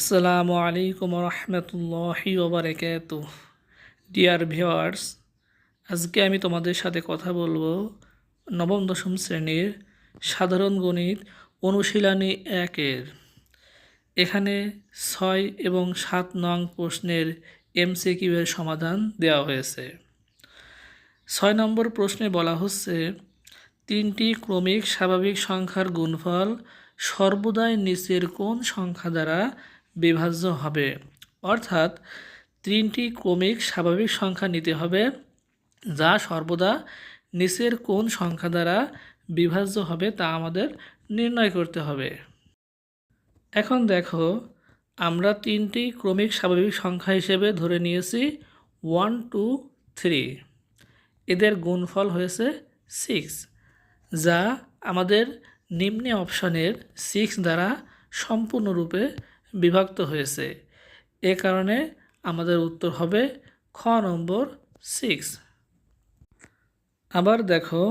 আসসালামু আলাইকুম রহমতুল্লাহি ওবরাকাত ডিয়ার ভিওয়ার্স আজকে আমি তোমাদের সাথে কথা বলব নবম, দশম শ্রেণির সাধারণ গণিত অনুশীলনী একের। এখানে ছয় এবং সাত নং প্রশ্নের এমসিকিউ এর সমাধান দেওয়া হয়েছে। ছয় নম্বর প্রশ্নে বলা হচ্ছে, তিনটি ক্রমিক স্বাভাবিক সংখ্যার গুণফল সর্বদাই নিচের কোন সংখ্যা দ্বারা বিভাজ্য হবে। অর্থাৎ তিনটি ক্রমিক স্বাভাবিক সংখ্যা নিতে হবে, যা সর্বদা নিচের কোন সংখ্যা দ্বারা বিভাজ্য হবে তা আমাদের নির্ণয় করতে হবে। এখন দেখো, আমরা তিনটি ক্রমিক স্বাভাবিক সংখ্যা হিসেবে ধরে নিয়েছি ওয়ান, টু, থ্রি। এদের গুণফল হয়েছে সিক্স, যা আমাদের নিম্নে অপশানের সিক্স দ্বারা সম্পূর্ণরূপে বিভক্ত হয়েছে। এ কারণে আমাদের উত্তর হবে খ নম্বর সিক্স আবার দেখো,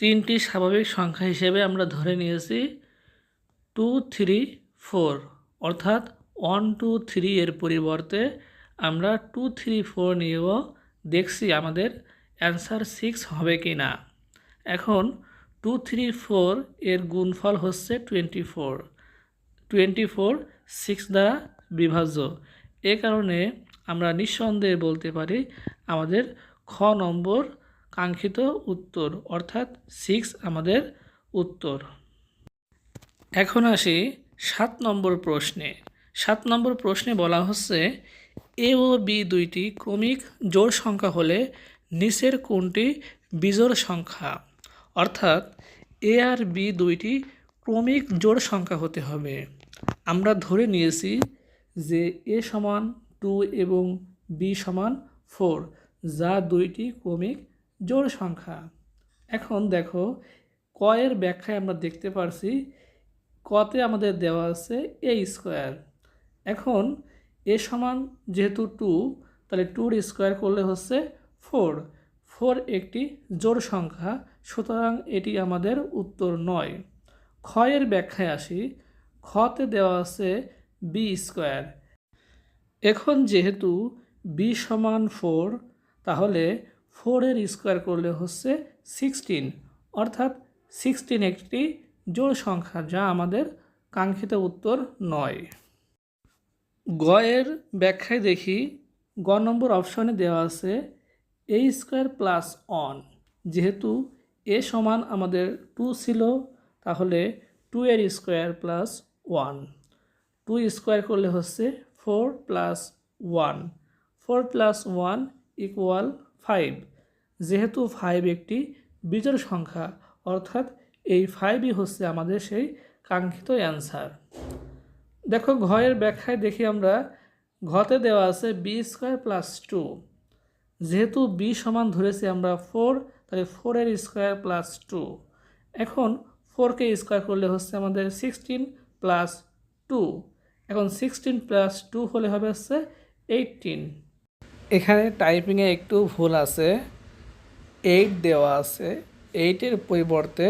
তিনটি স্বাভাবিক সংখ্যা হিসেবে আমরা ধরে নিয়েছি টু থ্রি ফোর অর্থাৎ ওয়ান টু থ্রি এর পরিবর্তে আমরা টু থ্রি ফোর নিয়েও দেখছি আমাদের অ্যান্সার সিক্স হবে কি না এখন টু থ্রি ফোর এর গুণফল হচ্ছে twenty four twenty four six দ্বারা বিভাজ্য। এ কারণে আমরা নিঃসন্দেহে বলতে পারি আমাদের খ নম্বর কাঙ্ক্ষিত উত্তর, অর্থাৎ সিক্স আমাদের উত্তর। এখন আসি সাত নম্বর প্রশ্নে। সাত নম্বর প্রশ্নে বলা হচ্ছে, এ ও বি দুইটি ক্রমিক জোড় সংখ্যা হলে নিচের কোনটি বিজোড় সংখ্যা? অর্থাৎ এ আর বি দুইটি ক্রমিক জোড় সংখ্যা হতে হবে। আমরা ধরে নিয়েছি যে এ সমান টু এবং বি সমান ফোর, যা দুইটি ক্রমিক জোড় সংখ্যা। এখন দেখো কয়ের ব্যাখ্যায় আমরা দেখতে পারছি, কতে আমাদের দেওয়া আছে এ স্কোয়ার। এখন এ সমান যেহেতু টু, তাহলে টুর স্কোয়ার করলে হচ্ছে ফোর। ফোর একটি জোড় সংখ্যা, সুতরাং এটি আমাদের উত্তর নয়। ক্ষয়ের ব্যাখ্যায় আসি খতে দেওয়া আছে বি স্কোয়ার। এখন যেহেতু বি সমান ফোর তাহলে ফোরের স্কোয়ার করলে হচ্ছে সিক্সটিন অর্থাৎ সিক্সটিন একটি জোড় সংখ্যা, যা আমাদের কাঙ্ক্ষিত উত্তর নয়। গয়ের ব্যাখ্যায় দেখি, গ নম্বর অপশনে দেওয়া আছে এ স্কোয়ার প্লাস অন যেহেতু এ সমান আমাদের টু ছিল, তাহলে টু এর square plus one two square করলে হচ্ছে four plus one four plus one equal five যেহেতু ফাইভ একটি বিজোড় সংখ্যা, অর্থাৎ এই ফাইভই হচ্ছে আমাদের সেই কাঙ্ক্ষিত অ্যান্সার দেখো, ঘয়ের ব্যাখ্যায় দেখি আমরা, ঘতে দেওয়া আছে বি স্কোয়ার প্লাস টু যেহেতু বি সমান ধরেছি আমরা ফোর তাহলে ফোরের স্কোয়ার প্লাস টু এখন ফোরকে স্কোয়ার করলে হচ্ছে আমাদের সিক্সটিন প্লাস টু। এখন সিক্সটিন প্লাস টু হলে হবে হচ্ছে এইটিন। এখানে টাইপিংয়ে একটু ভুল আছে। এইট দেওয়া আছে। এইটের পরিবর্তে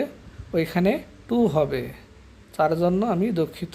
ওইখানে টু হবে। তার জন্য আমি দুঃখিত।